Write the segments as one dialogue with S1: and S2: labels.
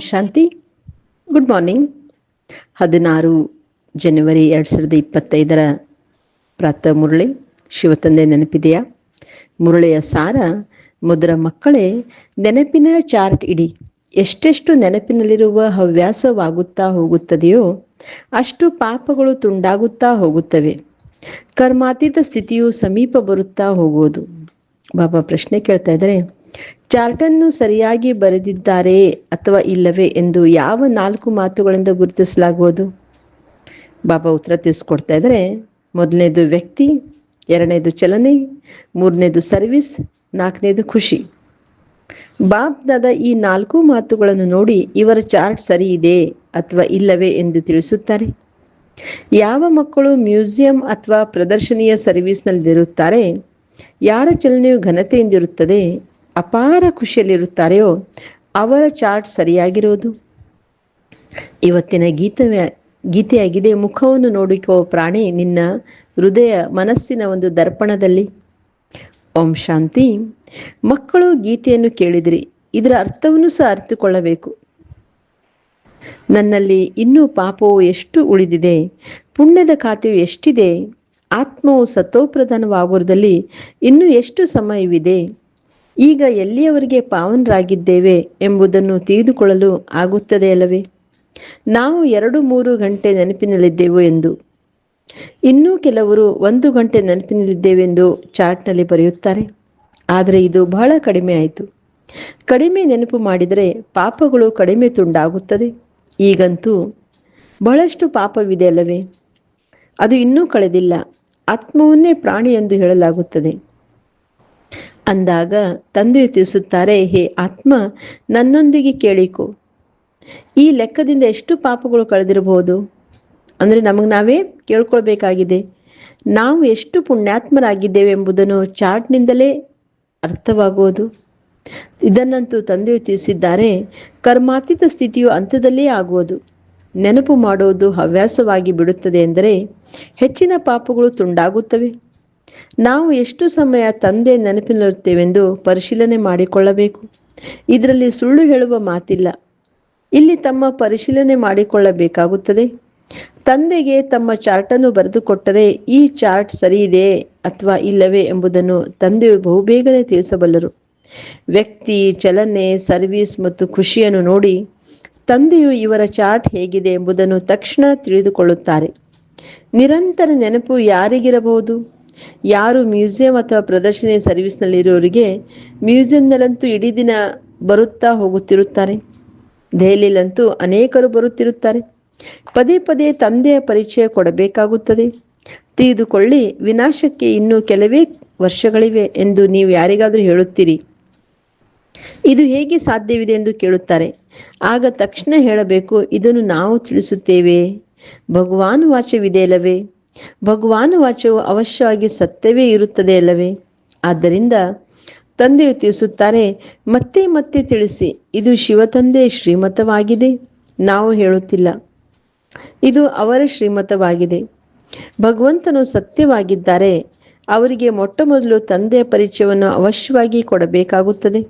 S1: ಶಾಂತಿ good morning ಹದಿನಾರು ಜನವರಿ ಎರಡು ಸಾವಿರದ ಇಪ್ಪತ್ತೈದರ ಪ್ರಾತಃ ಮುರಳಿ. ಶಿವತಂದೆ ನೆನಪಿದೆಯಾ? ಮುರಳಿಯ ಸಾರ, ಮುದ್ರ ಮಕ್ಕಳೇ, ನೆನಪಿನ ಚಾರ್ಟ್ ಇಡಿ. ಎಷ್ಟೆಷ್ಟು ನೆನಪಿನಲ್ಲಿರುವ ಹವ್ಯಾಸವಾಗುತ್ತಾ ಹೋಗುತ್ತದೆಯೋ, ಅಷ್ಟು ಪಾಪಗಳು ತುಂಡಾಗುತ್ತಾ ಹೋಗುತ್ತವೆ. ಕರ್ಮಾತೀತ ಸ್ಥಿತಿಯು ಸಮೀಪ ಬರುತ್ತಾ ಹೋಗುವುದು. ಬಾಬಾ ಪ್ರಶ್ನೆ ಕೇಳ್ತಾ ಇದ್ದಾರೆ. ಚಾರ್ಟನ್ನು ಸರಿಯಾಗಿ ಬರೆದಿದ್ದಾರೆ ಅಥವಾ ಇಲ್ಲವೇ ಎಂದು ಯಾವ ನಾಲ್ಕು ಮಾತುಗಳಿಂದ ಗುರುತಿಸಲಾಗುವುದು? ಬಾಬಾ ಉತ್ತರ ತಿಳಿಸ್ಕೊಡ್ತಾ ಇದ್ದಾರೆ. ಮೊದಲನೇದು ವ್ಯಕ್ತಿ, ಎರಡನೇದು ಚಲನೆ, ಮೂರನೇದು ಸರ್ವಿಸ್, ನಾಲ್ಕನೇದು ಖುಷಿ. ಬಾಬ್ದಾದ ಈ ನಾಲ್ಕು ಮಾತುಗಳನ್ನು ನೋಡಿ ಇವರ ಚಾರ್ಟ್ ಸರಿ ಇದೆ ಅಥವಾ ಇಲ್ಲವೇ ಎಂದು ತಿಳಿಸುತ್ತಾರೆ. ಯಾವ ಮಕ್ಕಳು ಮ್ಯೂಸಿಯಂ ಅಥವಾ ಪ್ರದರ್ಶನೀಯ ಸರ್ವಿಸ್ನಲ್ಲಿರುತ್ತಾರೆ? ಯಾರ ಚಲನೆಯು ಘನತೆಯಿಂದಿರುತ್ತದೆ? ಅಪಾರ ಖುಷಿಯಲ್ಲಿರುತ್ತಾರೆಯೋ, ಅವರ ಚಾರ್ಟ್ ಸರಿಯಾಗಿರೋದು? ಇವತ್ತಿನ ಗೀತವೇ, ಗೀತೆಯಾಗಿದೆ, ಮುಖವನ್ನು ನೋಡಿಕೋ ಪ್ರಾಣಿ, ನಿನ್ನ ಹೃದಯ ಮನಸ್ಸಿನ ಒಂದು ದರ್ಪಣದಲ್ಲಿ. ಓಂ ಶಾಂತಿ. ಮಕ್ಕಳು ಗೀತೆಯನ್ನು ಕೇಳಿದ್ರಿ, ಇದರ ಅರ್ಥವನ್ನು ಸಹ ಅರಿತುಕೊಳ್ಳಬೇಕು. ನನ್ನಲ್ಲಿ ಇನ್ನೂ ಪಾಪವು ಎಷ್ಟು ಉಳಿದಿದೆ, ಪುಣ್ಯದ ಖಾತೆಯು ಎಷ್ಟಿದೆ, ಆತ್ಮವು ಸತೋಪ್ರಧಾನವಾಗುವುದರಲ್ಲಿ ಇನ್ನೂ ಎಷ್ಟು ಸಮಯವಿದೆ? ಈಗ ಎಲ್ಲಿಯವರೆಗೆ ಪಾವನರಾಗಿದ್ದೇವೆ ಎಂಬುದನ್ನು ತಿಳಿದುಕೊಳ್ಳಲು ಆಗುತ್ತದೆ ಅಲ್ಲವೇ? ನಾವು ಎರಡು ಮೂರು ಗಂಟೆ ನೆನಪಿನಲ್ಲಿದ್ದೆವು ಎಂದು. ಇನ್ನೂ ಕೆಲವರು ಒಂದು ಗಂಟೆ ನೆನಪಿನಲ್ಲಿದ್ದೇವೆಂದು ಚಾರ್ಟ್ನಲ್ಲಿ ಬರೆಯುತ್ತಾರೆ. ಆದರೆ ಇದು ಬಹಳ ಕಡಿಮೆ ಆಯಿತು. ಕಡಿಮೆ ನೆನಪು ಮಾಡಿದರೆ ಪಾಪಗಳು ಕಡಿಮೆ ತುಂಡಾಗುತ್ತದೆ. ಈಗಂತೂ ಬಹಳಷ್ಟು ಪಾಪವಿದೆ ಅಲ್ಲವೇ? ಅದು ಇನ್ನೂ ಕಳೆದಿಲ್ಲ. ಆತ್ಮವನ್ನೇ ಪ್ರಾಣಿ ಎಂದು ಹೇಳಲಾಗುತ್ತದೆ. ಅಂದಾಗ ತಂದೆಯು ತಿಳಿಸುತ್ತಾರೆ, ಹೇ ಆತ್ಮ, ನನ್ನೊಂದಿಗೆ ಕೇಳಿಕೊ. ಈ ಲೆಕ್ಕದಿಂದ ಎಷ್ಟು ಪಾಪಗಳು ಕಳೆದಿರಬಹುದು? ಅಂದರೆ ನಮಗೆ ನಾವೇ ಕೇಳ್ಕೊಳ್ಬೇಕಾಗಿದೆ. ನಾವು ಎಷ್ಟು ಪುಣ್ಯಾತ್ಮರಾಗಿದ್ದೇವೆ ಎಂಬುದನ್ನು ಚಾರ್ಟ್ನಿಂದಲೇ ಅರ್ಥವಾಗುವುದು. ಇದನ್ನಂತೂ ತಂದೆಯು ತಿಳಿಸಿದ್ದಾರೆ, ಕರ್ಮಾತೀತ ಸ್ಥಿತಿಯು ಅಂತ್ಯದಲ್ಲೇ ಆಗುವುದು. ನೆನಪು ಮಾಡುವುದು ಹವ್ಯಾಸವಾಗಿ ಬಿಡುತ್ತದೆ ಎಂದರೆ ಹೆಚ್ಚಿನ ಪಾಪಗಳು ತುಂಡಾಗುತ್ತವೆ. ನಾವು ಎಷ್ಟು ಸಮಯ ತಂದೆ ನೆನಪಿನಲ್ಲಿರುತ್ತೇವೆಂದು ಪರಿಶೀಲನೆ ಮಾಡಿಕೊಳ್ಳಬೇಕು. ಇದರಲ್ಲಿ ಸುಳ್ಳು ಹೇಳುವ ಮಾತಿಲ್ಲ. ಇಲ್ಲಿ ತಮ್ಮ ಪರಿಶೀಲನೆ ಮಾಡಿಕೊಳ್ಳಬೇಕಾಗುತ್ತದೆ. ತಂದೆಗೆ ತಮ್ಮ ಚಾರ್ಟನ್ನು ಬರೆದುಕೊಟ್ಟರೆ ಈ ಚಾರ್ಟ್ ಸರಿ ಇದೆ ಅಥವಾ ಇಲ್ಲವೇ ಎಂಬುದನ್ನು ತಂದೆ ಬಹುಬೇಗನೆ ತಿಳಿಸಬಲ್ಲರು. ವ್ಯಕ್ತಿ, ಚಲನೆ, ಸರ್ವಿಸ್ ಮತ್ತು ಖುಷಿಯನ್ನು ನೋಡಿ ತಂದೆಯು ಇವರ ಚಾರ್ಟ್ ಹೇಗಿದೆ ಎಂಬುದನ್ನು ತಕ್ಷಣ ತಿಳಿದುಕೊಳ್ಳುತ್ತಾರೆ. ನಿರಂತರ ನೆನಪು ಯಾರಿಗಿರಬಹುದು? ಯಾರು ಮ್ಯೂಸಿಯಂ ಅಥವಾ ಪ್ರದರ್ಶನ ಸರ್ವಿಸ್ನಲ್ಲಿರೋರಿಗೆ ಮ್ಯೂಸಿಯಂನಲ್ಲಂತೂ ಇಡೀ ದಿನ ಬರುತ್ತಾ ಹೋಗುತ್ತಿರುತ್ತಾರೆ. ದೆಹಲಿಯಲ್ಲಂತೂ ಅನೇಕರು ಬರುತ್ತಿರುತ್ತಾರೆ. ಪದೇ ಪದೇ ತಂದೆಯ ಪರಿಚಯ ಕೊಡಬೇಕಾಗುತ್ತದೆ. ತಿಳಿದುಕೊಳ್ಳಿ, ವಿನಾಶಕ್ಕೆ ಇನ್ನೂ ಕೆಲವೇ ವರ್ಷಗಳಿವೆ ಎಂದು ನೀವು ಯಾರಿಗಾದರೂ ಹೇಳುತ್ತೀರಿ? ಇದು ಹೇಗೆ ಸಾಧ್ಯವಿದೆ ಎಂದು ಕೇಳುತ್ತಾರೆ. ಆಗ ತಕ್ಷಣ ಹೇಳಬೇಕು, ಇದನ್ನು ನಾವು ತಿಳಿಸುತ್ತೇವೆ. ಭಗವಾನ್ ವಾಚವಿದೆ ಅಲ್ಲವೇ ಭಗವಾನ್ ವಾಚವು ಅವಶ್ಯವಾಗಿ ಸತ್ಯವೇ ಇರುತ್ತದೆ ಅಲ್ಲವೇ? ಆದ್ದರಿಂದ ತಂದೆಯು ತಿಳಿಸುತ್ತಾರೆ, ಮತ್ತೆ ಮತ್ತೆ ತಿಳಿಸಿ, ಇದು ಶಿವತಂದೆ ಶ್ರೀಮತವಾಗಿದೆ. ನಾವು ಹೇಳುತ್ತಿಲ್ಲ, ಇದು ಅವರ ಶ್ರೀಮತವಾಗಿದೆ. ಭಗವಂತನು ಸತ್ಯವಾಗಿದ್ದಾರೆ, ಅವರಿಗೆ ಮೊಟ್ಟ ಮೊದಲು ತಂದೆಯ ಪರಿಚಯವನ್ನು ಅವಶ್ಯವಾಗಿ ಕೊಡಬೇಕಾಗುತ್ತದೆ.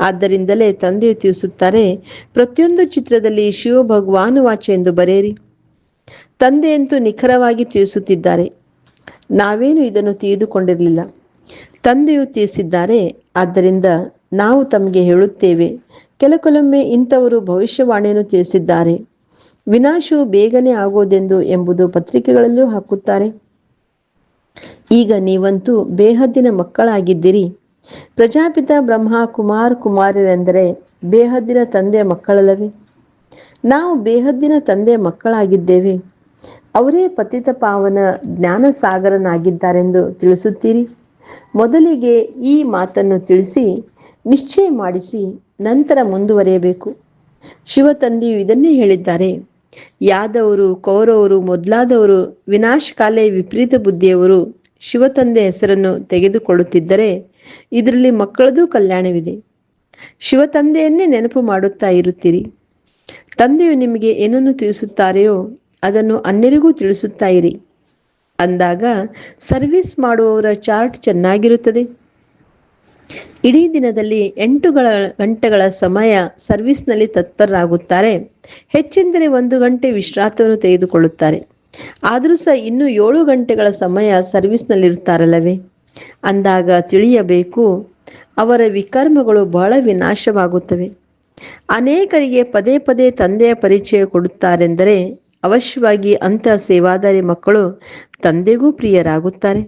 S1: ಆದ್ದರಿಂದಲೇ ತಂದೆಯು ತಿಳಿಸುತ್ತಾರೆ, ಪ್ರತಿಯೊಂದು ಚಿತ್ರದಲ್ಲಿ ಶಿವ ಭಗವಾನ್ ವಾಚ ಎಂದು ಬರೆಯಿರಿ. ತಂದೆಯಂತೂ ನಿಖರವಾಗಿ ತಿಳಿಸುತ್ತಿದ್ದಾರೆ. ನಾವೇನು ಇದನ್ನು ತಿಳಿದುಕೊಂಡಿರಲಿಲ್ಲ. ತಂದೆಯು ತಿಳಿಸಿದ್ದಾರೆ, ಆದ್ದರಿಂದ ನಾವು ತಮಗೆ ಹೇಳುತ್ತೇವೆ ಕೆಲ ಕೆಲವೊಮ್ಮೆ ಇಂಥವರು ಭವಿಷ್ಯವಾಣಿಯನ್ನು ತಿಳಿಸಿದ್ದಾರೆ. ವಿನಾಶವು ಬೇಗನೆ ಆಗೋದೆಂದು ಎಂಬುದು ಪತ್ರಿಕೆಗಳಲ್ಲೂ ಹಾಕುತ್ತಾರೆ. ಈಗ ನೀವಂತೂ ಬೇಹದ್ದಿನ ಮಕ್ಕಳಾಗಿದ್ದೀರಿ. ಪ್ರಜಾಪಿತ ಬ್ರಹ್ಮ ಕುಮಾರ್ ಕುಮಾರರೆಂದರೆ ಬೇಹದ್ದಿನ ತಂದೆಯ ಮಕ್ಕಳಲ್ಲವೇ? ನಾವು ಬೇಹದ್ದಿನ ತಂದೆಯ ಮಕ್ಕಳಾಗಿದ್ದೇವೆ. ಅವರೇ ಪತಿತ ಪಾವನ ಜ್ಞಾನ ಸಾಗರನಾಗಿದ್ದಾರೆಂದು ತಿಳಿಸುತ್ತೀರಿ? ಮೊದಲಿಗೆ ಈ ಮಾತನ್ನು ತಿಳಿಸಿ, ನಿಶ್ಚಯ ಮಾಡಿಸಿ, ನಂತರ ಮುಂದುವರಿಯಬೇಕು. ಶಿವ ತಂದೆಯು ಇದನ್ನೇ ಹೇಳಿದ್ದಾರೆ. ಯಾದವರು, ಕೌರವರು, ಮೊದಲಾದವರು, ವಿನಾಶಕಾಲೆ ವಿಪರೀತ ಬುದ್ಧಿಯವರು ಶಿವತಂದೆ ಹೆಸರನ್ನು ತೆಗೆದುಕೊಳ್ಳುತ್ತಿದ್ದರೆ ಇದರಲ್ಲಿ ಮಕ್ಕಳದೂ ಕಲ್ಯಾಣವಿದೆ. ಶಿವತಂದೆಯನ್ನೇ ನೆನಪು ಮಾಡುತ್ತಾ ಇರುತ್ತೀರಿ. ತಂದೆಯು ನಿಮಗೆ ಏನನ್ನು ತಿಳಿಸುತ್ತಾರೆಯೋ ಅದನ್ನು ಅನ್ಯರಿಗೂ ತಿಳಿಸುತ್ತಾ ಇರಿ. ಅಂದಾಗ ಸರ್ವಿಸ್ ಮಾಡುವವರ ಚಾರ್ಟ್ ಚೆನ್ನಾಗಿರುತ್ತದೆ. ಇಡೀ ದಿನದಲ್ಲಿ ಎಂಟುಗಳ ಗಂಟೆಗಳ ಸಮಯ ಸರ್ವಿಸ್ನಲ್ಲಿ ತತ್ಪರರಾಗುತ್ತಾರೆ. ಹೆಚ್ಚೆಂದರೆ ಒಂದು ಗಂಟೆ ವಿಶ್ರಾಂತವನ್ನು ತೆಗೆದುಕೊಳ್ಳುತ್ತಾರೆ. ಆದರೂ ಸಹ ಇನ್ನೂ ಏಳು ಗಂಟೆಗಳ ಸಮಯ ಸರ್ವಿಸ್ನಲ್ಲಿರುತ್ತಾರಲ್ಲವೇ? ಅಂದಾಗ ತಿಳಿಯಬೇಕು, ಅವರ ವಿಕರ್ಮಗಳು ಬಹಳ ವಿನಾಶವಾಗುತ್ತವೆ. ಅನೇಕರಿಗೆ ಪದೇ ಪದೇ ತಂದೆಯ ಪರಿಚಯ ಕೊಡುತ್ತಾರೆಂದರೆ ಅವಶ್ಯವಾಗಿ ಅಂತ ಸೇವಾದಾರಿ ಮಕ್ಕಳು ತಂದೆಗೂ ಪ್ರಿಯರಾಗುತ್ತಾರೆ.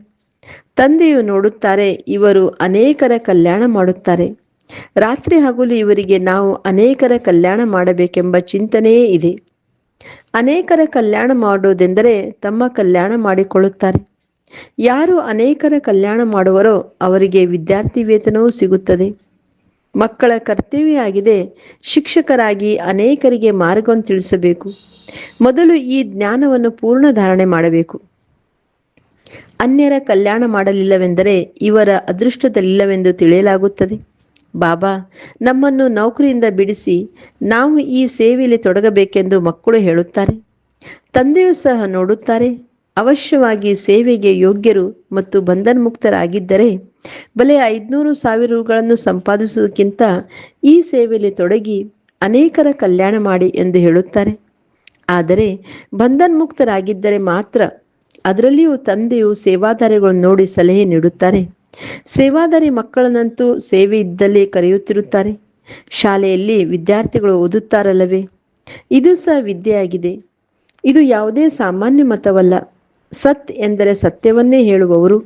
S1: ತಂದೆಯು ನೋಡುತ್ತಾರೆ, ಇವರು ಅನೇಕರ ಕಲ್ಯಾಣ ಮಾಡುತ್ತಾರೆ. ರಾತ್ರಿ ಹಗಲು ಇವರಿಗೆ ನಾವು ಅನೇಕರ ಕಲ್ಯಾಣ ಮಾಡಬೇಕೆಂಬ ಚಿಂತನೆಯೇ ಇದೆ. ಅನೇಕರ ಕಲ್ಯಾಣ ಮಾಡೋದೆಂದರೆ ತಮ್ಮ ಕಲ್ಯಾಣ ಮಾಡಿಕೊಳ್ಳುತ್ತಾರೆ. ಯಾರು ಅನೇಕರ ಕಲ್ಯಾಣ ಮಾಡುವರೋ ಅವರಿಗೆ ವಿದ್ಯಾರ್ಥಿ ವೇತನವೂ ಸಿಗುತ್ತದೆ. ಮಕ್ಕಳ ಕರ್ತವ್ಯ ಆಗಿದೆ, ಶಿಕ್ಷಕರಾಗಿ ಅನೇಕರಿಗೆ ಮಾರ್ಗವನ್ನು ತಿಳಿಸಬೇಕು. ಮೊದಲು ಈ ಜ್ಞಾನವನ್ನು ಪೂರ್ಣ ಧಾರಣೆ ಮಾಡಬೇಕು. ಅನ್ಯರ ಕಲ್ಯಾಣ ಮಾಡಲಿಲ್ಲವೆಂದರೆ ಇವರ ಅದೃಷ್ಟದಲ್ಲಿಲ್ಲವೆಂದು ತಿಳಿಯಲಾಗುತ್ತದೆ. ಬಾಬಾ, ನಮ್ಮನ್ನು ನೌಕರಿಯಿಂದ ಬಿಡಿಸಿ ನಾವು ಈ ಸೇವೆಯಲ್ಲಿ ತೊಡಗಬೇಕೆಂದು ಮಕ್ಕಳು ಹೇಳುತ್ತಾರೆ. ತಂದೆಯೂ ಸಹ ನೋಡುತ್ತಾರೆ. ಅವಶ್ಯವಾಗಿ ಸೇವೆಗೆ ಯೋಗ್ಯರು ಮತ್ತು ಬಂಧನ್ಮುಕ್ತರಾಗಿದ್ದರೆ ಬಲೆ ಐದುನೂರು ಸಾವಿರ ರುಗಳನ್ನು ಸಂಪಾದಿಸುವುದಕ್ಕಿಂತ ಈ ಸೇವೆಯಲ್ಲಿ ತೊಡಗಿ ಅನೇಕರ ಕಲ್ಯಾಣ ಮಾಡಿ ಎಂದು ಹೇಳುತ್ತಾರೆ. ಆದರೆ ಬಂಧನ್ಮುಕ್ತರಾಗಿದ್ದರೆ ಮಾತ್ರ ಅದರಲ್ಲಿಯೂ ತಂದೆಯು ಸೇವಾದಾರಿಗಳನ್ನು ನೋಡಿ ಸಲಹೆ ನೀಡುತ್ತಾರೆ. ಸೇವಾದಾರಿ ಮಕ್ಕಳನ್ನಂತೂ ಸೇವೆ ಇದ್ದಲ್ಲಿ ಕರೆಯುತ್ತಿರುತ್ತಾರೆ. ಶಾಲೆಯಲ್ಲಿ ವಿದ್ಯಾರ್ಥಿಗಳು ಓದುತ್ತಾರಲ್ಲವೇ? ಇದು ಸಹ ವಿದ್ಯೆಯಾಗಿದೆ. ಇದು ಯಾವುದೇ ಸಾಮಾನ್ಯ ಮತವಲ್ಲ. ಸತ್ ಎಂದರೆ ಸತ್ಯವನ್ನೇ ಹೇಳುವವರು.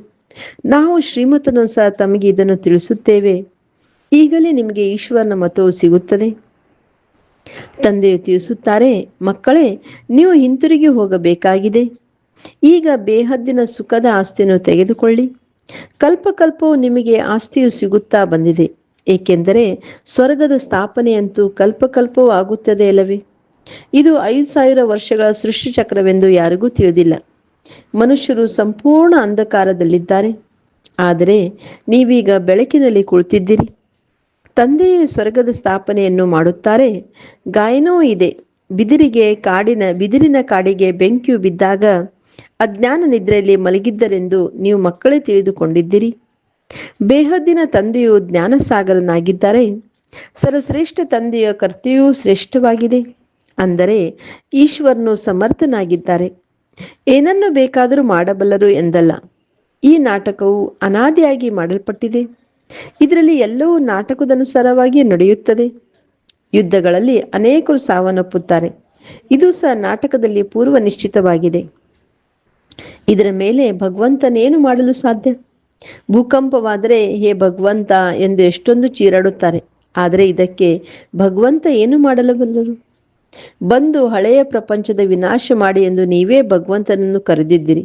S1: ನಾವು ಶ್ರೀಮತನು ಸಹ ತಮಗೆ ಇದನ್ನು ತಿಳಿಸುತ್ತೇವೆ. ಈಗಲೇ ನಿಮಗೆ ಈಶ್ವರನ ಮತವು ಸಿಗುತ್ತದೆ. ತಂದೆಯು ತಿಳಿಸುತ್ತಾರೆ, ಮಕ್ಕಳೇ, ನೀವು ಹಿಂತಿರುಗಿ ಹೋಗಬೇಕಾಗಿದೆ. ಈಗ ಬೇಹದ್ದಿನ ಸುಖದ ಆಸ್ತಿಯನ್ನು ತೆಗೆದುಕೊಳ್ಳಿ. ಕಲ್ಪಕಲ್ಪವು ನಿಮಗೆ ಆಸ್ತಿಯು ಸಿಗುತ್ತಾ ಬಂದಿದೆ. ಏಕೆಂದರೆ ಸ್ವರ್ಗದ ಸ್ಥಾಪನೆಯಂತೂ ಕಲ್ಪಕಲ್ಪವೂ ಆಗುತ್ತದೆ ಅಲ್ಲವೇ? ಇದು ಐದು ಸಾವಿರ ವರ್ಷಗಳ ಸೃಷ್ಟಿ ಚಕ್ರವೆಂದು ಯಾರಿಗೂ ತಿಳಿದಿಲ್ಲ. ಮನುಷ್ಯರು ಸಂಪೂರ್ಣ ಅಂಧಕಾರದಲ್ಲಿದ್ದಾರೆ. ಆದರೆ ನೀವೀಗ ಬೆಳಕಿನಲ್ಲಿ ಕುಳಿತಿದ್ದೀರಿ. ತಂದೆಯೇ ಸ್ವರ್ಗದ ಸ್ಥಾಪನೆಯನ್ನು ಮಾಡುತ್ತಾರೆ. ಗಾಯನವೂ ಇದೆ. ಬಿದಿರಿಗೆ ಕಾಡಿನ, ಬಿದಿರಿನ ಕಾಡಿಗೆ ಬೆಂಕಿಯು ಬಿದ್ದಾಗ ಅಜ್ಞಾನ ನಿದ್ರೆಯಲ್ಲಿ ಮಲಗಿದ್ದರೆಂದು ನೀವು ಮಕ್ಕಳೇ ತಿಳಿದುಕೊಂಡಿದ್ದೀರಿ. ಬೇಹದ್ದಿನ ತಂದೆಯು ಜ್ಞಾನಸಾಗರನಾಗಿದ್ದಾರೆ. ಸರ್ವಶ್ರೇಷ್ಠ ತಂದೆಯ ಕರ್ತವ್ಯವೂ ಶ್ರೇಷ್ಠವಾಗಿದೆ. ಅಂದರೆ ಈಶ್ವರನು ಸಮರ್ಥನಾಗಿದ್ದಾರೆ. ಏನನ್ನು ಬೇಕಾದರೂ ಮಾಡಬಲ್ಲರು ಎಂದಲ್ಲ. ಈ ನಾಟಕವು ಅನಾದಿಯಾಗಿ ಮಾಡಲ್ಪಟ್ಟಿದೆ. ಇದರಲ್ಲಿ ಎಲ್ಲವೂ ನಾಟಕದನುಸಾರವಾಗಿ ನಡೆಯುತ್ತದೆ. ಯುದ್ಧಗಳಲ್ಲಿ ಅನೇಕರು ಸಾವನ್ನಪ್ಪುತ್ತಾರೆ. ಇದು ಸಹ ನಾಟಕದಲ್ಲಿ ಪೂರ್ವ ನಿಶ್ಚಿತವಾಗಿದೆ ಇದರ ಮೇಲೆ ಭಗವಂತನೇನು ಮಾಡಲು ಸಾಧ್ಯ? ಭೂಕಂಪವಾದರೆ ಹೇ ಭಗವಂತ ಎಂದು ಎಷ್ಟೊಂದು ಚೀರಾಡುತ್ತಾರೆ. ಆದರೆ ಇದಕ್ಕೆ ಭಗವಂತ ಏನು ಮಾಡಲಬಲ್ಲರು? ಬಂದು ಹಳೆಯ ಪ್ರಪಂಚದ ವಿನಾಶ ಮಾಡಿ ಎಂದು ನೀವೇ ಭಗವಂತನನ್ನು ಕರೆದಿದ್ದೀರಿ.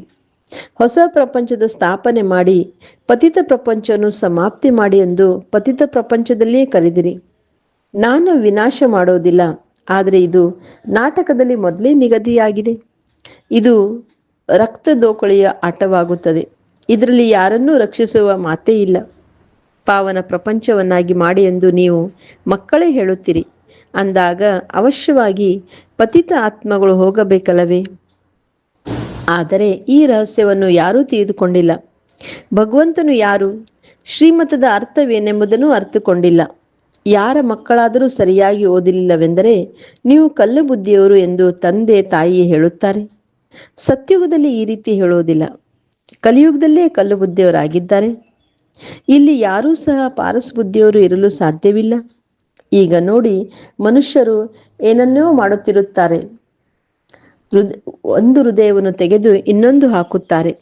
S1: ಹೊಸ ಪ್ರಪಂಚದ ಸ್ಥಾಪನೆ ಮಾಡಿ, ಪತಿತ ಪ್ರಪಂಚವನ್ನು ಸಮಾಪ್ತಿ ಮಾಡಿ ಎಂದು ಪತಿತ ಪ್ರಪಂಚದಲ್ಲಿಯೇ ಕರೆದಿರಿ. ನಾನು ವಿನಾಶ ಮಾಡೋದಿಲ್ಲ, ಆದರೆ ಇದು ನಾಟಕದಲ್ಲಿ ಮೊದಲೇ ನಿಗದಿಯಾಗಿದೆ. ಇದು ರಕ್ತ ದೋಕಳಿಯ ಆಟವಾಗುತ್ತದೆ. ಇದರಲ್ಲಿ ಯಾರನ್ನೂ ರಕ್ಷಿಸುವ ಮಾತೇ ಇಲ್ಲ. ಪಾವನ ಪ್ರಪಂಚವನ್ನಾಗಿ ಮಾಡಿ ಎಂದು ನೀವು ಮಕ್ಕಳೇ ಹೇಳುತ್ತೀರಿ. ಅಂದಾಗ ಅವಶ್ಯವಾಗಿ ಪತಿತ ಆತ್ಮಗಳು ಹೋಗಬೇಕಲ್ಲವೇ? ಆದರೆ ಈ ರಹಸ್ಯವನ್ನು ಯಾರೂ ತಿಳಿದುಕೊಂಡಿಲ್ಲ. ಭಗವಂತನು ಯಾರು? ಶ್ರೀಮತದ ಅರ್ಥವೇನೆಂಬುದನ್ನು ಅರ್ಥಕೊಂಡಿಲ್ಲ ಯಾರ ಮಕ್ಕಳಾದರೂ ಸರಿಯಾಗಿ ಓದಿಲ್ಲವೆಂದರೆ ನೀವು ಕಲ್ಲು ಬುದ್ಧಿಯವರು ಎಂದು ತಂದೆ ತಾಯಿ ಹೇಳುತ್ತಾರೆ. ಸತ್ಯುಗದಲ್ಲಿ ಈ ರೀತಿ ಹೇಳುವುದಿಲ್ಲ. ಕಲಿಯುಗದಲ್ಲೇ ಕಲ್ಲು ಬುದ್ಧಿಯವರಾಗಿದ್ದಾರೆ ಇಲ್ಲಿ ಯಾರೂ ಸಹ ಪಾರಸ್ ಬುದ್ಧಿಯವರು ಇರಲು ಸಾಧ್ಯವಿಲ್ಲ. ಈಗ ನೋಡಿ, ಮನುಷ್ಯರು ಏನನ್ನೋ ಮಾಡುತ್ತಿರುತ್ತಾರೆ. ಒಂದು ಹೃದಯವನ್ನು ತೆಗೆದು ಇನ್ನೊಂದು ಹಾಕುತ್ತಾರೆ.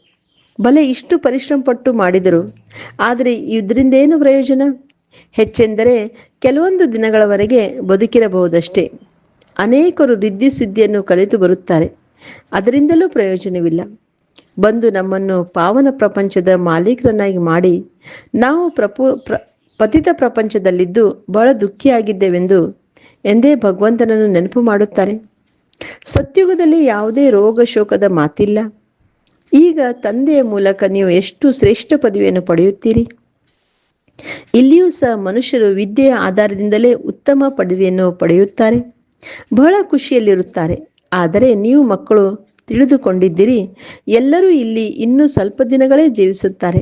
S1: ಬಲೆ ಇಷ್ಟು ಪರಿಶ್ರಮ ಪಟ್ಟು ಮಾಡಿದರು. ಆದರೆ ಇದರಿಂದೇನು ಪ್ರಯೋಜನ? ಹೆಚ್ಚೆಂದರೆ ಕೆಲವೊಂದು ದಿನಗಳವರೆಗೆ ಬದುಕಿರಬಹುದಷ್ಟೇ. ಅನೇಕರು ರಿದ್ದಿ ಸಿದ್ಧಿಯನ್ನು ಕಲಿತು ಬರುತ್ತಾರೆ. ಅದರಿಂದಲೂ ಪ್ರಯೋಜನವಿಲ್ಲ. ಬಂದು ನಮ್ಮನ್ನು ಪಾವನ ಪ್ರಪಂಚದ ಮಾಲೀಕರನ್ನಾಗಿ ಮಾಡಿ, ನಾವು ಪ್ರಪು, ಪ್ರ, ಪತಿತ ಪ್ರಪಂಚದಲ್ಲಿದ್ದು ಬಹಳ ದುಃಖಿಯಾಗಿದ್ದೇವೆಂದು ಎಂದೇ ಭಗವಂತನನ್ನು ನೆನಪು ಮಾಡುತ್ತಾರೆ. ಸತ್ಯುಗದಲ್ಲಿ ಯಾವುದೇ ರೋಗ ಶೋಕದ ಮಾತಿಲ್ಲ. ಈಗ ತಂದೆಯ ಮೂಲಕ ನೀವು ಎಷ್ಟು ಶ್ರೇಷ್ಠ ಪದವಿಯನ್ನು ಪಡೆಯುತ್ತೀರಿ? ಇಲ್ಲಿಯೂ ಸಹ ಮನುಷ್ಯರು ವಿದ್ಯೆಯ ಆಧಾರದಿಂದಲೇ ಉತ್ತಮ ಪದವಿಯನ್ನು ಪಡೆಯುತ್ತಾರೆ. ಬಹಳ ಖುಷಿಯಲ್ಲಿರುತ್ತಾರೆ. ಆದರೆ ನೀವು ಮಕ್ಕಳು ತಿಳಿದುಕೊಂಡಿದ್ದೀರಿ, ಎಲ್ಲರೂ ಇಲ್ಲಿ ಇನ್ನೂ ಸ್ವಲ್ಪ ದಿನಗಳೇ ಜೀವಿಸುತ್ತಾರೆ.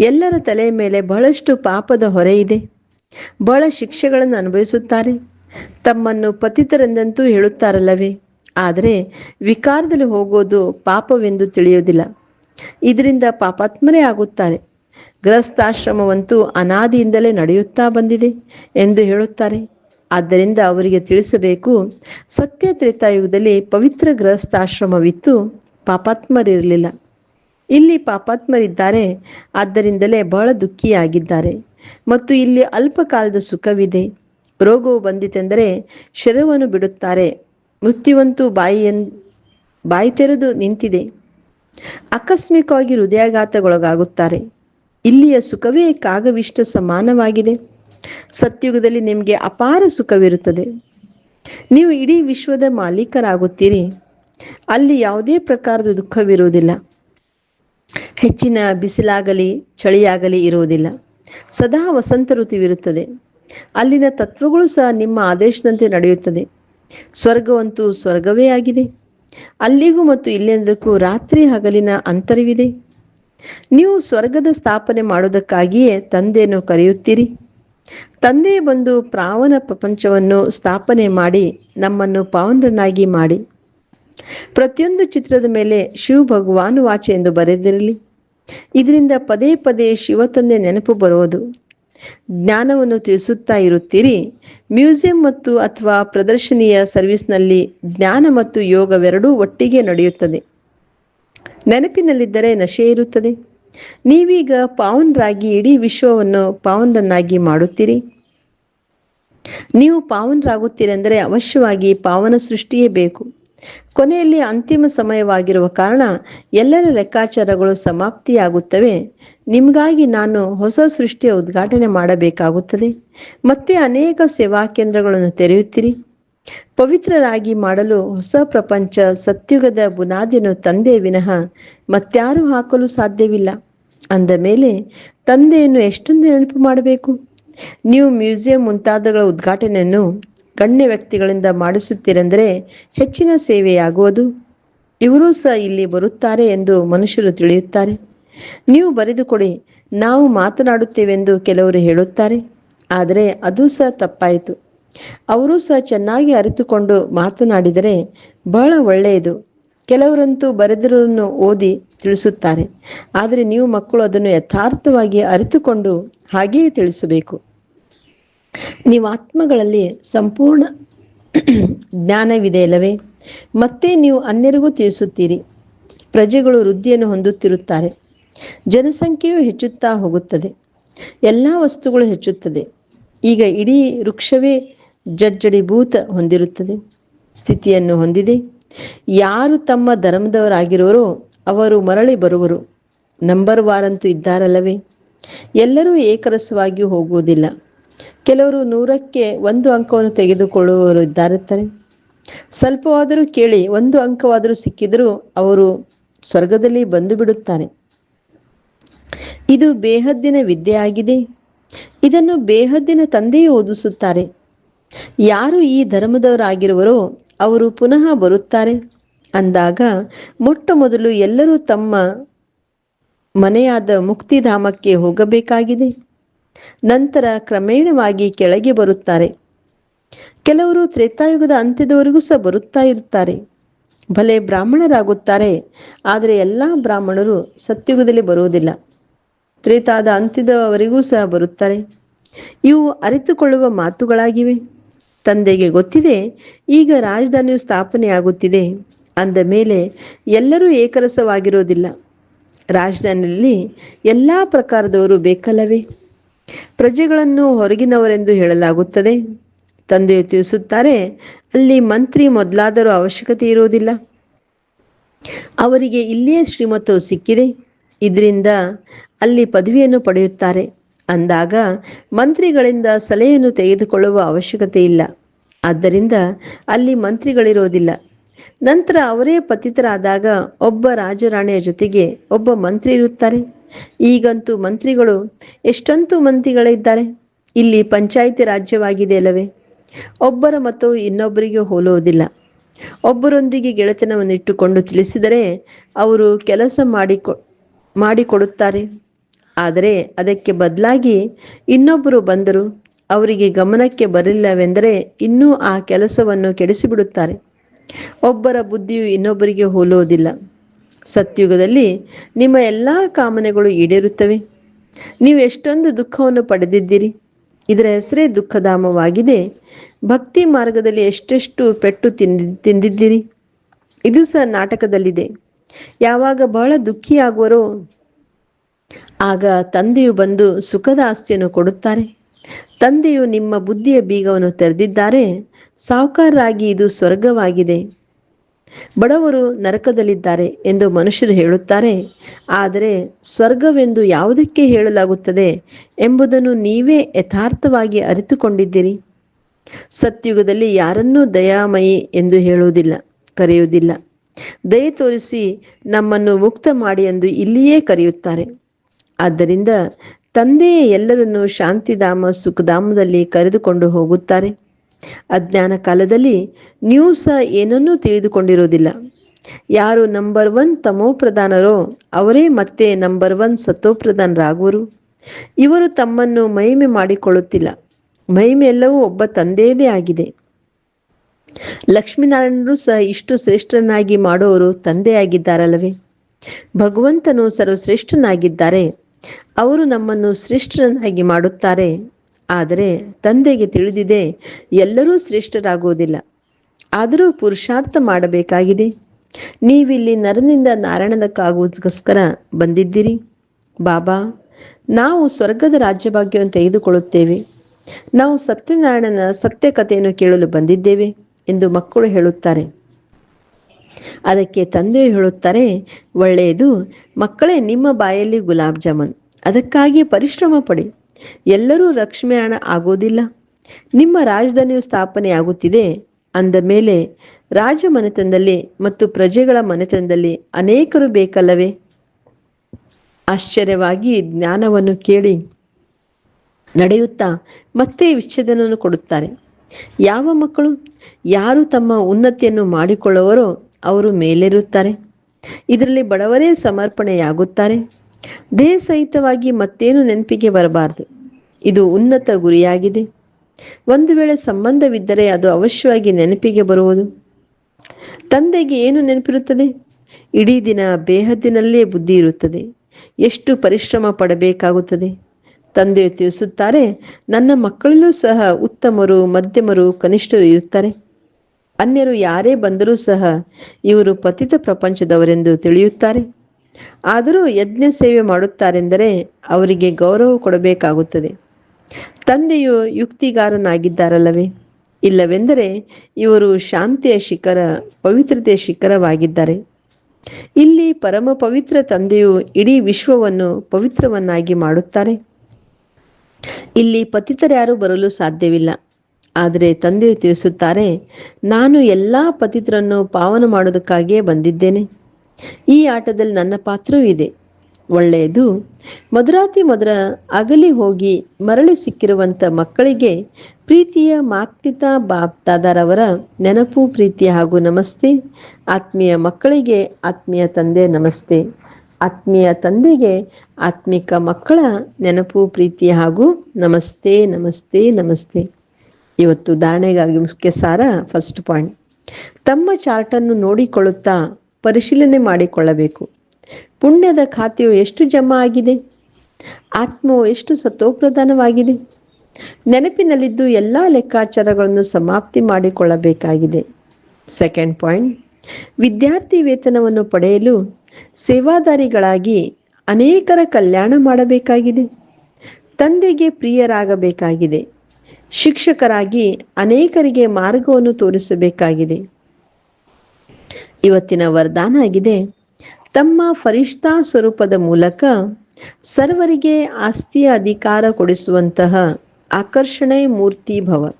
S1: ಎಲ್ಲರ ತಲೆಯ ಮೇಲೆ ಬಹಳಷ್ಟು ಪಾಪದ ಹೊರೆ ಇದೆ. ಬಹಳ ಶಿಕ್ಷೆಗಳನ್ನು ಅನುಭವಿಸುತ್ತಾರೆ. ತಮ್ಮನ್ನು ಪತಿತರೆಂದಂತೂ ಹೇಳುತ್ತಾರಲ್ಲವೇ? ಆದರೆ ವಿಕಾರದಲ್ಲಿ ಹೋಗೋದು ಪಾಪವೆಂದು ತಿಳಿಯುವುದಿಲ್ಲ. ಇದರಿಂದ ಪಾಪಾತ್ಮರೇ ಆಗುತ್ತಾರೆ. ಗೃಹಸ್ಥಾಶ್ರಮವಂತೂ ಅನಾದಿಯಿಂದಲೇ ನಡೆಯುತ್ತಾ ಬಂದಿದೆ ಎಂದು ಹೇಳುತ್ತಾರೆ. ಆದ್ದರಿಂದ ಅವರಿಗೆ ತಿಳಿಸಬೇಕು ಸತ್ಯ ತ್ರೇತಾಯುಗದಲ್ಲಿ ಪವಿತ್ರ ಗೃಹಸ್ಥಾಶ್ರಮವಿತ್ತು ಪಾಪಾತ್ಮರಿರಲಿಲ್ಲ. ಇಲ್ಲಿ ಪಾಪಾತ್ಮರಿದ್ದಾರೆ, ಆದ್ದರಿಂದಲೇ ಬಹಳ ದುಃಖಿಯಾಗಿದ್ದಾರೆ. ಮತ್ತು ಇಲ್ಲಿ ಅಲ್ಪಕಾಲದ ಸುಖವಿದೆ. ರೋಗವು ಬಂದಿತೆಂದರೆ ಶರವನ್ನು ಬಿಡುತ್ತಾರೆ. ಮೃತ್ಯುವಂತೂ ಬಾಯಿಯನ್ ಬಾಯಿ ತೆರೆದು ನಿಂತಿದೆ. ಆಕಸ್ಮಿಕವಾಗಿ ಹೃದಯಾಘಾತಗೊಳಗಾಗುತ್ತಾರೆ. ಇಲ್ಲಿಯ ಸುಖವೇ ಕಾಗವಿಷ್ಟ ಸಮಾನವಾಗಿದೆ. ಸತ್ಯುಗದಲ್ಲಿ ನಿಮಗೆ ಅಪಾರ ಸುಖವಿರುತ್ತದೆ. ನೀವು ಇಡೀ ವಿಶ್ವದ ಮಾಲೀಕರಾಗುತ್ತೀರಿ. ಅಲ್ಲಿ ಯಾವುದೇ ಪ್ರಕಾರದ ದುಃಖವಿರುವುದಿಲ್ಲ. ಹೆಚ್ಚಿನ ಬಿಸಿಲಾಗಲಿ, ಚಳಿಯಾಗಲಿ ಇರುವುದಿಲ್ಲ. ಸದಾ ವಸಂತ ಋತುವಿರುತ್ತದೆ. ಅಲ್ಲಿನ ತತ್ವಗಳು ಸಹ ನಿಮ್ಮ ಆದೇಶದಂತೆ ನಡೆಯುತ್ತದೆ. ಸ್ವರ್ಗವಂತೂ ಸ್ವರ್ಗವೇ ಆಗಿದೆ. ಅಲ್ಲಿಗೂ ಮತ್ತು ಇಲ್ಲೆಂದಕ್ಕೂ ರಾತ್ರಿ ಹಗಲಿನ ಅಂತರವಿದೆ. ನೀವು ಸ್ವರ್ಗದ ಸ್ಥಾಪನೆ ಮಾಡುವುದಕ್ಕಾಗಿಯೇ ತಂದೆಯನ್ನು ಕರೆಯುತ್ತೀರಿ. ತಂದೆ ಬಂದು ಪ್ರಾವನ ಪ್ರಪಂಚವನ್ನು ಸ್ಥಾಪನೆ ಮಾಡಿ ನಮ್ಮನ್ನು ಪಾವನರನ್ನಾಗಿ ಮಾಡಿ. ಪ್ರತಿಯೊಂದು ಚಿತ್ರದ ಮೇಲೆ ಶಿವ ಭಗವಾನ್ ವಾಚೆ ಎಂದು ಬರೆದಿರಲಿ. ಇದರಿಂದ ಪದೇ ಪದೇ ಶಿವ ತಂದೆ ನೆನಪು ಬರುವುದು. ಜ್ಞಾನವನ್ನು ತಿಳಿಸುತ್ತಾ ಇರುತ್ತೀರಿ. ಮ್ಯೂಸಿಯಂ ಮತ್ತು ಅಥವಾ ಪ್ರದರ್ಶನೀಯ ಸರ್ವಿಸ್ನಲ್ಲಿ ಜ್ಞಾನ ಮತ್ತು ಯೋಗವೆರಡೂ ಒಟ್ಟಿಗೆ ನಡೆಯುತ್ತದೆ. ನೆನಪಿನಲ್ಲಿದ್ದರೆ ನಶೆ ಇರುತ್ತದೆ. ನೀವೀಗ ಪಾವನರಾಗಿ ಇಡೀ ವಿಶ್ವವನ್ನು ಪಾವನರನ್ನಾಗಿ ಮಾಡುತ್ತೀರಿ. ನೀವು ಪಾವನರಾಗುತ್ತೀರೆಂದರೆ ಅವಶ್ಯವಾಗಿ ಪಾವನ ಸೃಷ್ಟಿಯೇ ಬೇಕು. ಕೊನೆಯಲ್ಲಿ ಅಂತಿಮ ಸಮಯವಾಗಿರುವ ಕಾರಣ ಎಲ್ಲರ ಲೆಕ್ಕಾಚಾರಗಳು ಸಮಾಪ್ತಿಯಾಗುತ್ತವೆ. ನಿಮಗಾಗಿ ನಾನು ಹೊಸ ಸೃಷ್ಟಿಯ ಉದ್ಘಾಟನೆ ಮಾಡಬೇಕಾಗುತ್ತದೆ. ಮತ್ತೆ ಅನೇಕ ಸೇವಾ ಕೇಂದ್ರಗಳನ್ನು ತೆರೆಯುತ್ತೀರಿ. ಪವಿತ್ರರಾಗಿ ಮಾಡಲು ಹೊಸ ಪ್ರಪಂಚ ಸತ್ಯುಗದ ಬುನಾದಿಯನ್ನು ತಂದೆ ವಿನಃ ಮತ್ಯಾರು ಹಾಕಲು ಸಾಧ್ಯವಿಲ್ಲ. ಅಂದ ಮೇಲೆ, ತಂದೆಯನ್ನು ಎಷ್ಟೊಂದು ನೆನಪು ಮಾಡಬೇಕು? ನೀವು ಮ್ಯೂಸಿಯಂ ಮುಂತಾದಗಳ ಉದ್ಘಾಟನೆಯನ್ನು ಗಣ್ಯ ವ್ಯಕ್ತಿಗಳಿಂದ ಮಾಡಿಸುತ್ತೀರೆಂದರೆ ಹೆಚ್ಚಿನ ಸೇವೆಯಾಗುವುದು. ಇವರೂ ಸಹ ಇಲ್ಲಿ ಬರುತ್ತಾರೆ ಎಂದು ಮನುಷ್ಯರು ತಿಳಿಯುತ್ತಾರೆ. ನೀವು ಬರೆದುಕೊಡಿ, ನಾವು ಮಾತನಾಡುತ್ತೇವೆಂದು ಕೆಲವರು ಹೇಳುತ್ತಾರೆ, ಆದರೆ ಅದು ಸಹ ತಪ್ಪಾಯಿತು. ಅವರು ಸಹ ಚೆನ್ನಾಗಿ ಅರಿತುಕೊಂಡು ಮಾತನಾಡಿದರೆ ಬಹಳ ಒಳ್ಳೆಯದು. ಕೆಲವರಂತೂ ಬರೆದಿರೋನ್ನು ಓದಿ ತಿಳಿಸುತ್ತಾರೆ, ಆದರೆ ನೀವು ಮಕ್ಕಳು ಅದನ್ನು ಯಥಾರ್ಥವಾಗಿ ಅರಿತುಕೊಂಡು ಹಾಗೆಯೇ ತಿಳಿಸಬೇಕು. ನೀವು ಆತ್ಮಗಳಲ್ಲಿ ಸಂಪೂರ್ಣ ಜ್ಞಾನವಿದೆ ಅಲ್ಲವೇ ಮತ್ತೆ ನೀವು ಅನ್ಯರಿಗೂ ತಿಳಿಸುತ್ತೀರಿ. ಪ್ರಜೆಗಳು ವೃದ್ಧಿಯನ್ನು ಹೊಂದುತ್ತಿರುತ್ತಾರೆ. ಜನಸಂಖ್ಯೆಯು ಹೆಚ್ಚುತ್ತಾ ಹೋಗುತ್ತದೆ. ಎಲ್ಲ ವಸ್ತುಗಳು ಹೆಚ್ಚುತ್ತದೆ. ಈಗ ಇಡೀ ವೃಕ್ಷವೇ ಜಡ್ಜಡಿಭೂತ ಹೊಂದಿರುತ್ತದೆ. ಸ್ಥಿತಿಯನ್ನು ಹೊಂದಿದೆ. ಯಾರು ತಮ್ಮ ಧರ್ಮದವರಾಗಿರೋರೋ ಅವರು ಮರಳಿ ಬರುವರು. ನಂಬರ್ ವಾರಂತೂ ಇದ್ದಾರಲ್ಲವೇ? ಎಲ್ಲರೂ ಏಕರಸವಾಗಿ ಹೋಗುವುದಿಲ್ಲ. ಕೆಲವರು ನೂರಕ್ಕೆ ಒಂದು ಅಂಕವನ್ನು ತೆಗೆದುಕೊಳ್ಳುವವರು ಇದ್ದಾರುತ್ತಾರೆ ಸ್ವಲ್ಪವಾದರೂ ಕೇಳಿ, ಒಂದು ಅಂಕವಾದರೂ ಸಿಕ್ಕಿದರೂ ಅವರು ಸ್ವರ್ಗದಲ್ಲಿ ಬಂದು ಬಿಡುತ್ತಾರೆ. ಇದು ಬೇಹದ್ದಿನ ವಿದ್ಯೆ ಆಗಿದೆ ಇದನ್ನು ಬೇಹದ್ದಿನ ತಂದೆಯೇ ಓದಿಸುತ್ತಾರೆ. ಯಾರು ಈ ಧರ್ಮದವರಾಗಿರುವರೋ ಅವರು ಪುನಃ ಬರುತ್ತಾರೆ. ಅಂದಾಗ ಮೊಟ್ಟ ಮೊದಲು ಎಲ್ಲರೂ ತಮ್ಮ ಮನೆಯಾದ ಮುಕ್ತಿಧಾಮಕ್ಕೆ ಹೋಗಬೇಕಾಗಿದೆ. ನಂತರ ಕ್ರಮೇಣವಾಗಿ ಕೆಳಗೆ ಬರುತ್ತಾರೆ. ಕೆಲವರು ತ್ರೇತಾಯುಗದ ಅಂತ್ಯದವರೆಗೂ ಸಹ ಬರುತ್ತಾ ಇರುತ್ತಾರೆ. ಭಲೆ ಬ್ರಾಹ್ಮಣರಾಗುತ್ತಾರೆ. ಆದರೆ ಎಲ್ಲ ಬ್ರಾಹ್ಮಣರು ಸತ್ಯುಗದಲ್ಲಿ ಬರುವುದಿಲ್ಲ. ತ್ರೇತಾದ ಅಂತ್ಯದವರೆಗೂ ಸಹ ಬರುತ್ತಾರೆ. ಇವು ಅರಿತುಕೊಳ್ಳುವ ಮಾತುಗಳಾಗಿವೆ. ತಂದೆಗೆ ಗೊತ್ತಿದೆ, ಈಗ ರಾಜಧಾನಿಯು ಸ್ಥಾಪನೆಯಾಗುತ್ತಿದೆ. ಅಂದ ಮೇಲೆ ಎಲ್ಲರೂ ಏಕರಸವಾಗಿರೋದಿಲ್ಲ. ರಾಜಧಾನಿಯಲ್ಲಿ ಎಲ್ಲ ಪ್ರಕಾರದವರು ಬೇಕಲ್ಲವೇ? ಪ್ರಜೆಗಳನ್ನು ಹೊರಗಿನವರೆಂದು ಹೇಳಲಾಗುತ್ತದೆ. ತಂದೆಯು ತಿಳಿಸುತ್ತಾರೆ, ಅಲ್ಲಿ ಮಂತ್ರಿ ಮೊದಲಾದರೂ ಅವಶ್ಯಕತೆ ಇರುವುದಿಲ್ಲ. ಅವರಿಗೆ ಇಲ್ಲಿಯೇ ಶ್ರೀಮತ್ತು ಸಿಕ್ಕಿದೆ. ಇದರಿಂದ ಅಲ್ಲಿ ಪದವಿಯನ್ನು ಪಡೆಯುತ್ತಾರೆ. ಅಂದಾಗ ಮಂತ್ರಿಗಳಿಂದ ಸಲಹೆಯನ್ನು ತೆಗೆದುಕೊಳ್ಳುವ ಅವಶ್ಯಕತೆ ಇಲ್ಲ. ಆದ್ದರಿಂದ ಅಲ್ಲಿ ಮಂತ್ರಿಗಳಿರೋದಿಲ್ಲ. ನಂತರ ಅವರೇ ಪತಿತರಾದಾಗ ಒಬ್ಬ ರಾಜರಾಣಿಯ ಜೊತೆಗೆ ಒಬ್ಬ ಮಂತ್ರಿ ಇರುತ್ತಾರೆ. ಈಗಂತೂ ಮಂತ್ರಿಗಳು ಎಷ್ಟಂತೂ ಮಂತ್ರಿಗಳಿದ್ದಾರೆ. ಇಲ್ಲಿ ಪಂಚಾಯಿತಿ ರಾಜ್ಯವಾಗಿದೆ ಅಲ್ಲವೇ? ಒಬ್ಬರ ಮತ್ತು ಇನ್ನೊಬ್ಬರಿಗೆ ಹೋಲುವುದಿಲ್ಲ. ಒಬ್ಬರೊಂದಿಗೆ ಗೆಳೆತನವನ್ನು ಇಟ್ಟುಕೊಂಡು ತಿಳಿಸಿದರೆ ಅವರು ಕೆಲಸ ಮಾಡಿಕೊ ಮಾಡಿಕೊಡುತ್ತಾರೆ. ಆದರೆ ಅದಕ್ಕೆ ಬದಲಾಗಿ ಇನ್ನೊಬ್ಬರು ಬಂದರು ಅವರಿಗೆ ಗಮನಕ್ಕೆ ಬರಲಿಲ್ಲವೆಂದರೆ ಇನ್ನೂ ಆ ಕೆಲಸವನ್ನು ಕೆಡಿಸಿಬಿಡುತ್ತಾರೆ. ಒಬ್ಬರ ಬುದ್ಧಿಯು ಇನ್ನೊಬ್ಬರಿಗೆ ಹೋಲುವುದಿಲ್ಲ. ಸತ್ಯುಗದಲ್ಲಿ ನಿಮ್ಮ ಎಲ್ಲ ಕಾಮನೆಗಳು ಈಡೇರುತ್ತವೆ. ನೀವು ಎಷ್ಟೊಂದು ದುಃಖವನ್ನು ಪಡೆದಿದ್ದೀರಿ. ಇದರ ಹೆಸರೇ ದುಃಖಧಾಮವಾಗಿದೆ. ಭಕ್ತಿ ಮಾರ್ಗದಲ್ಲಿ ಎಷ್ಟೆಷ್ಟು ಪೆಟ್ಟು ತಿಂದಿ, ತಿಂದಿದ್ದೀರಿ. ಇದು ಸಹ ನಾಟಕದಲ್ಲಿದೆ. ಯಾವಾಗ ಬಹಳ ದುಃಖಿಯಾಗುವರೋ ಆಗ ತಂದೆಯು ಬಂದು ಸುಖದ ಆಸ್ತಿಯನ್ನು ಕೊಡುತ್ತಾರೆ. ತಂದೆಯು ನಿಮ್ಮ ಬುದ್ಧಿಯ ಬೀಗವನ್ನು ತೆರೆದಿದ್ದಾರೆ. ಸಾಹುಕಾರರಾಗಿ ಇದು ಸ್ವರ್ಗವಾಗಿದೆ. ಬಡವರು ನರಕದಲ್ಲಿದ್ದಾರೆ ಎಂದು ಮನುಷ್ಯರು ಹೇಳುತ್ತಾರೆ. ಆದರೆ ಸ್ವರ್ಗವೆಂದು ಯಾವುದಕ್ಕೆ ಹೇಳಲಾಗುತ್ತದೆ ಎಂಬುದನ್ನು ನೀವೇ ಯಥಾರ್ಥವಾಗಿ ಅರಿತುಕೊಂಡಿದ್ದೀರಿ. ಸತ್ಯುಗದಲ್ಲಿ ಯಾರನ್ನೂ ದಯಾಮಯಿ ಎಂದು ಹೇಳುವುದಿಲ್ಲ, ಕರೆಯುವುದಿಲ್ಲ. ದಯೆ ತೋರಿಸಿ ನಮ್ಮನ್ನು ಮುಕ್ತ ಮಾಡಿ ಎಂದು ಇಲ್ಲಿಯೇ ಕರೆಯುತ್ತಾರೆ. ಆದ್ದರಿಂದ ತಂದೆಯೇ ಎಲ್ಲರನ್ನು ಶಾಂತಿಧಾಮ, ಸುಖಧಾಮದಲ್ಲಿ ಕರೆದುಕೊಂಡು ಹೋಗುತ್ತಾರೆ. ಅಜ್ಞಾನ ಕಾಲದಲ್ಲಿ ನೀವು ಸಹ ಏನನ್ನೂ ತಿಳಿದುಕೊಂಡಿರುವುದಿಲ್ಲ. ಯಾರು ನಂಬರ್ ಒನ್ ತಮೋಪ್ರಧಾನರೋ, ಅವರೇ ಮತ್ತೆ ನಂಬರ್ ಒನ್ ಸತೋಪ್ರಧಾನರಾಗುವರು ಇವರು ತಮ್ಮನ್ನು ಮಹಿಮೆ ಮಾಡಿಕೊಳ್ಳುತ್ತಿಲ್ಲ. ಮಹಿಮೆ ಎಲ್ಲವೂ ಒಬ್ಬ ತಂದೆಯದೇ ಆಗಿದೆ. ಲಕ್ಷ್ಮೀನಾರಾಯಣರು ಸಹ ಇಷ್ಟು ಶ್ರೇಷ್ಠನಾಗಿ ಮಾಡುವವರು ತಂದೆಯಾಗಿದ್ದಾರಲ್ಲವೇ? ಭಗವಂತನು ಸರ್ವಶ್ರೇಷ್ಠನಾಗಿದ್ದಾರೆ. ಅವರು ನಮ್ಮನ್ನು ಶ್ರೇಷ್ಠರನ್ನಾಗಿ ಮಾಡುತ್ತಾರೆ. ಆದರೆ ತಂದೆಗೆ ತಿಳಿದಿದೆ, ಎಲ್ಲರೂ ಶ್ರೇಷ್ಠರಾಗುವುದಿಲ್ಲ. ಆದರೂ ಪುರುಷಾರ್ಥ ಮಾಡಬೇಕಾಗಿದೆ. ನೀವಿಲ್ಲಿ ನರನಿಂದ ನಾರಾಯಣದಕ್ಕಾಗುವುದಕ್ಕೋಸ್ಕರ ಬಂದಿದ್ದೀರಿ? ಬಾಬಾ, ನಾವು ಸ್ವರ್ಗದ ರಾಜ್ಯಭಾಗ್ಯವನ್ನು ತೆಗೆದುಕೊಳ್ಳುತ್ತೇವೆ. ನಾವು ಸತ್ಯನಾರಾಯಣನ ಸತ್ಯ ಕಥೆಯನ್ನು ಕೇಳಲು ಬಂದಿದ್ದೇವೆ. ಎಂದು ಮಕ್ಕಳು ಹೇಳುತ್ತಾರೆ. ಅದಕ್ಕೆ ತಂದೆ ಹೇಳುತ್ತಾರೆ, ಒಳ್ಳೆಯದು, ಮಕ್ಕಳೇ, ನಿಮ್ಮ ಬಾಯಲ್ಲಿ ಗುಲಾಬ್ ಜಾಮೂನ್. ಅದಕ್ಕಾಗಿ ಪರಿಶ್ರಮ ಪಡಿ. ಎಲ್ಲರೂ ಲಕ್ಷ್ಮೀನಾರಾಯಣ ಆಗೋದಿಲ್ಲ. ನಿಮ್ಮ ರಾಜಧಾನಿಯು ಸ್ಥಾಪನೆಯಾಗುತ್ತಿದೆ. ಅಂದ ಮೇಲೆ, ರಾಜ ಮನೆತನದಲ್ಲಿ ಮತ್ತು ಪ್ರಜೆಗಳ ಮನೆತನದಲ್ಲಿ ಅನೇಕರು ಬೇಕಲ್ಲವೇ? ಆಶ್ಚರ್ಯವಾಗಿ ಜ್ಞಾನವನ್ನು ಕೇಳಿ ನಡೆಯುತ್ತಾ ಮತ್ತೆ ವಿಚ್ಛೇದನವನ್ನು ಕೊಡುತ್ತಾರೆ. ಯಾವ ಮಕ್ಕಳು ಯಾರು ತಮ್ಮ ಉನ್ನತಿಯನ್ನು ಮಾಡಿಕೊಳ್ಳುವರೋ ಅವರು ಮೇಲೇರುತ್ತಾರೆ. ಇದರಲ್ಲಿ ಬಡವರೇ ಸಮರ್ಪಣೆಯಾಗುತ್ತಾರೆ. ದೇಹ ಸಹಿತವಾಗಿ ಮತ್ತೇನು ನೆನಪಿಗೆ ಬರಬಾರದು. ಇದು ಉನ್ನತ ಗುರಿಯಾಗಿದೆ. ಒಂದು ವೇಳೆ ಸಂಬಂಧವಿದ್ದರೆ ಅದು ಅವಶ್ಯವಾಗಿ ನೆನಪಿಗೆ ಬರುವುದು. ತಂದೆಗೆ ಏನು ನೆನಪಿರುತ್ತದೆ? ಇಡೀ ದಿನ ಬೇಹದ್ದಿನಲ್ಲೇ ಬುದ್ಧಿ ಇರುತ್ತದೆ. ಎಷ್ಟು ಪರಿಶ್ರಮ ಪಡಬೇಕಾಗುತ್ತದೆ. ತಂದೆಯು ತಿಳಿಸುತ್ತಾರೆ, ನನ್ನ ಮಕ್ಕಳಲ್ಲೂ ಸಹ ಉತ್ತಮರು, ಮಧ್ಯಮರು, ಕನಿಷ್ಠರು ಇರುತ್ತಾರೆ. ಅನ್ಯರು ಯಾರೇ ಬಂದರೂ ಸಹ ಇವರು ಪತಿತ ಪ್ರಪಂಚದವರೆಂದು ತಿಳಿಯುತ್ತಾರೆ. ಆದರೂ ಯಜ್ಞ ಸೇವೆ ಮಾಡುತ್ತಾರೆಂದರೆ ಅವರಿಗೆ ಗೌರವ ಕೊಡಬೇಕಾಗುತ್ತದೆ. ತಂದೆಯು ಯುಕ್ತಿಗಾರನಾಗಿದ್ದಾರಲ್ಲವೇ? ಇಲ್ಲವೆಂದರೆ ಇವರು ಶಾಂತಿಯ ಶಿಖರ, ಪವಿತ್ರತೆಯ ಶಿಖರವಾಗಿದ್ದಾರೆ. ಇಲ್ಲಿ ಪರಮ ಪವಿತ್ರ ತಂದೆಯು ಇಡೀ ವಿಶ್ವವನ್ನು ಪವಿತ್ರವನ್ನಾಗಿ ಮಾಡುತ್ತಾರೆ. ಇಲ್ಲಿ ಪತಿತರ್ಯಾರು ಬರಲು ಸಾಧ್ಯವಿಲ್ಲ. ಆದರೆ ತಂದೆ ತಿಳಿಸುತ್ತಾರೆ, ನಾನು ಎಲ್ಲಾ ಪತಿತರನ್ನು ಪಾವನ ಮಾಡೋದಕ್ಕಾಗಿಯೇ ಬಂದಿದ್ದೇನೆ. ಈ ಆಟದಲ್ಲಿ ನನ್ನ ಪಾತ್ರವೂ ಇದೆ. ಒಳ್ಳೆಯದು ಮಧುರಾತಿ ಮಧುರ ಅಗಲಿ ಹೋಗಿ ಮರಳಿ ಸಿಕ್ಕಿರುವಂಥ ಮಕ್ಕಳಿಗೆ ಪ್ರೀತಿಯ ಮಾತ್ಪಿತಾ ಬಾಪ್ದಾದಾರವರ ನೆನಪು ಪ್ರೀತಿ ಹಾಗೂ ನಮಸ್ತೆ. ಆತ್ಮೀಯ ಮಕ್ಕಳಿಗೆ ಆತ್ಮೀಯ ತಂದೆ, ನಮಸ್ತೆ. ಆತ್ಮೀಯ ತಂದೆಗೆ, ಆತ್ಮಿಕ ಮಕ್ಕಳ ನೆನಪು, ಪ್ರೀತಿ ಹಾಗೂ ನಮಸ್ತೆ ನಮಸ್ತೆ ನಮಸ್ತೆ. ಇವತ್ತು ಧಾರಣೆಗಾಗಿ ಮುಖ್ಯ ಸಾರ ಫಸ್ಟ್ ಪಾಯಿಂಟ್ ತಮ್ಮ ಚಾರ್ಟನ್ನು ನೋಡಿಕೊಳ್ಳುತ್ತಾ ಪರಿಶೀಲನೆ ಮಾಡಿಕೊಳ್ಳಬೇಕು. ಪುಣ್ಯದ ಖಾತೆಯು ಎಷ್ಟು ಜಮಾ ಆಗಿದೆ? ಆತ್ಮವು ಎಷ್ಟು ಸತೋಪ್ರಧಾನವಾಗಿದೆ ನೆನಪಿನಲ್ಲಿದ್ದು ಎಲ್ಲ ಲೆಕ್ಕಾಚಾರಗಳನ್ನು ಸಮಾಪ್ತಿ ಮಾಡಿಕೊಳ್ಳಬೇಕಾಗಿದೆ. ಸೆಕೆಂಡ್ ಪಾಯಿಂಟ್ ವಿದ್ಯಾರ್ಥಿ ವೇತನವನ್ನು ಪಡೆಯಲು ಸೇವಾದಾರಿಗಳಾಗಿ ಅನೇಕರ ಕಲ್ಯಾಣ ಮಾಡಬೇಕಾಗಿದೆ. ತಂದೆಗೆ ಪ್ರಿಯರಾಗಬೇಕಾಗಿದೆ. ಶಿಕ್ಷಕರಾಗಿ ಅನೇಕರಿಗೆ ಮಾರ್ಗವನ್ನು ತೋರಿಸಬೇಕಾಗಿದೆ. ಇವತ್ತಿನ ವರದಾನ ಆಗಿದೆ. ತಮ್ಮ ಫರಿಷ್ಠಾ ಸ್ವರೂಪದ ಮೂಲಕ ಸರ್ವರಿಗೆ ಆಸ್ತಿಯ ಅಧಿಕಾರ ಕೊಡಿಸುವಂತಹ ಆಕರ್ಷಣೆ ಮೂರ್ತಿ ಭವ.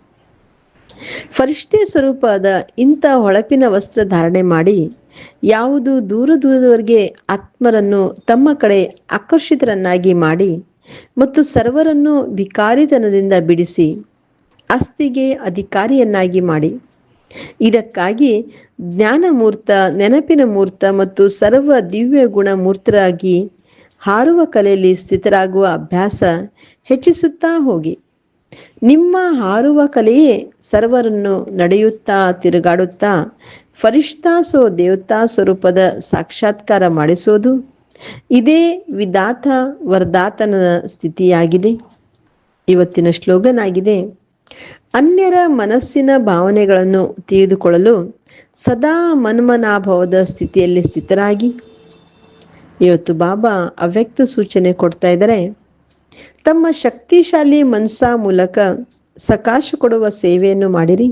S1: ಫರಿಷ್ಠೆ ಸ್ವರೂಪದ ಇಂಥ ಹೊಳಪಿನ ವಸ್ತ್ರ ಧಾರಣೆ ಮಾಡಿ ಯಾವುದು ದೂರ ದೂರದವರೆಗೆ ಆತ್ಮರನ್ನು ತಮ್ಮ ಕಡೆ ಆಕರ್ಷಿತರನ್ನಾಗಿ ಮಾಡಿ ಮತ್ತು ಸರ್ವರನ್ನು ವಿಕಾರಿತನದಿಂದ ಬಿಡಿಸಿ ಅಸ್ತಿಗೆ ಅಧಿಕಾರಿಯನ್ನಾಗಿ ಮಾಡಿ. ಇದಕ್ಕಾಗಿ ಜ್ಞಾನ ಮೂರ್ತ ನೆನಪಿನ ಮೂರ್ತ ಮತ್ತು ಸರ್ವ ದಿವ್ಯ ಗುಣ ಮೂರ್ತರಾಗಿ ಹಾರುವ ಕಲೆಯಲ್ಲಿ ಸ್ಥಿತರಾಗುವ ಅಭ್ಯಾಸ ಹೆಚ್ಚಿಸುತ್ತಾ ಹೋಗಿ. ನಿಮ್ಮ ಹಾರುವ ಕಲೆಯೇ ಸರ್ವರನ್ನು ನಡೆಯುತ್ತಾ, ತಿರುಗಾಡುತ್ತಾ ಫರಿಷ್ಠಾಸೋ ದೇವತಾ ಸ್ವರೂಪದ ಸಾಕ್ಷಾತ್ಕಾರ ಮಾಡಿಸೋದು ಇದೇ ವಿಧಾತ ವರ್ದಾತನ ಸ್ಥಿತಿಯಾಗಿದೆ. ಇವತ್ತಿನ ಶ್ಲೋಗನ್ ಆಗಿದೆ ಅನ್ಯರ ಮನಸ್ಸಿನ ಭಾವನೆಗಳನ್ನು ತಿಳಿದುಕೊಳ್ಳಲು ಸದಾ ಮನ್ಮನಾಭಾವದ ಸ್ಥಿತಿಯಲ್ಲಿ ಸ್ಥಿತರಾಗಿ. ಇವತ್ತು ಬಾಬಾ ಅವ್ಯಕ್ತ ಸೂಚನೆ ಕೊಡ್ತಾ ಇದ್ದಾರೆ, ತಮ್ಮ ಶಕ್ತಿಶಾಲಿ ಮನಸ್ಸ ಮೂಲಕ ಸಕಾಶ ಕೊಡುವ ಸೇವೆಯನ್ನು ಮಾಡಿರಿ.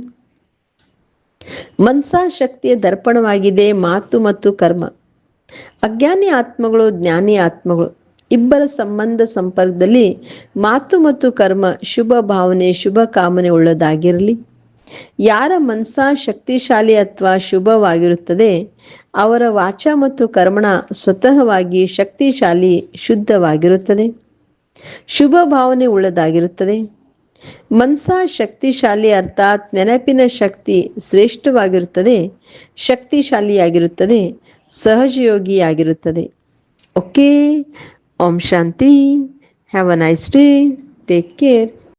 S1: ಮನ್ಸ ಶಕ್ತಿಯ ದರ್ಪಣವಾಗಿದೆ ಮಾತು ಮತ್ತು ಕರ್ಮ. ಅಜ್ಞಾನಿ ಆತ್ಮಗಳು, ಜ್ಞಾನಿ ಆತ್ಮಗಳು. ಇಬ್ಬರ ಸಂಬಂಧ ಸಂಪರ್ಕದಲ್ಲಿ ಮಾತು ಮತ್ತು ಕರ್ಮ ಶುಭ ಭಾವನೆ, ಶುಭ ಕಾಮನೆ ಉಳ್ಳದಾಗಿರಲಿ. ಯಾರ ಮನಸ ಶಕ್ತಿಶಾಲಿ ಅಥವಾ ಶುಭವಾಗಿರುತ್ತದೆ, ಅವರ ವಾಚ ಮತ್ತು ಕರ್ಮಣ ಸ್ವತಃವಾಗಿ ಶಕ್ತಿಶಾಲಿ, ಶುದ್ಧವಾಗಿರುತ್ತದೆ. ಶುಭ ಭಾವನೆ ಉಳ್ಳದಾಗಿರುತ್ತದೆ. ಮನ್ಸ ಶಕ್ತಿಶಾಲಿ ಅರ್ಥಾತ್ ನೆನಪಿನ ಶಕ್ತಿ ಶ್ರೇಷ್ಠವಾಗಿರುತ್ತದೆ, ಶಕ್ತಿಶಾಲಿಯಾಗಿರುತ್ತದೆ, ಸಹಜಯೋಗಿಯಾಗಿರುತ್ತದೆ. Okay, Om Shanti, have a nice day, take care.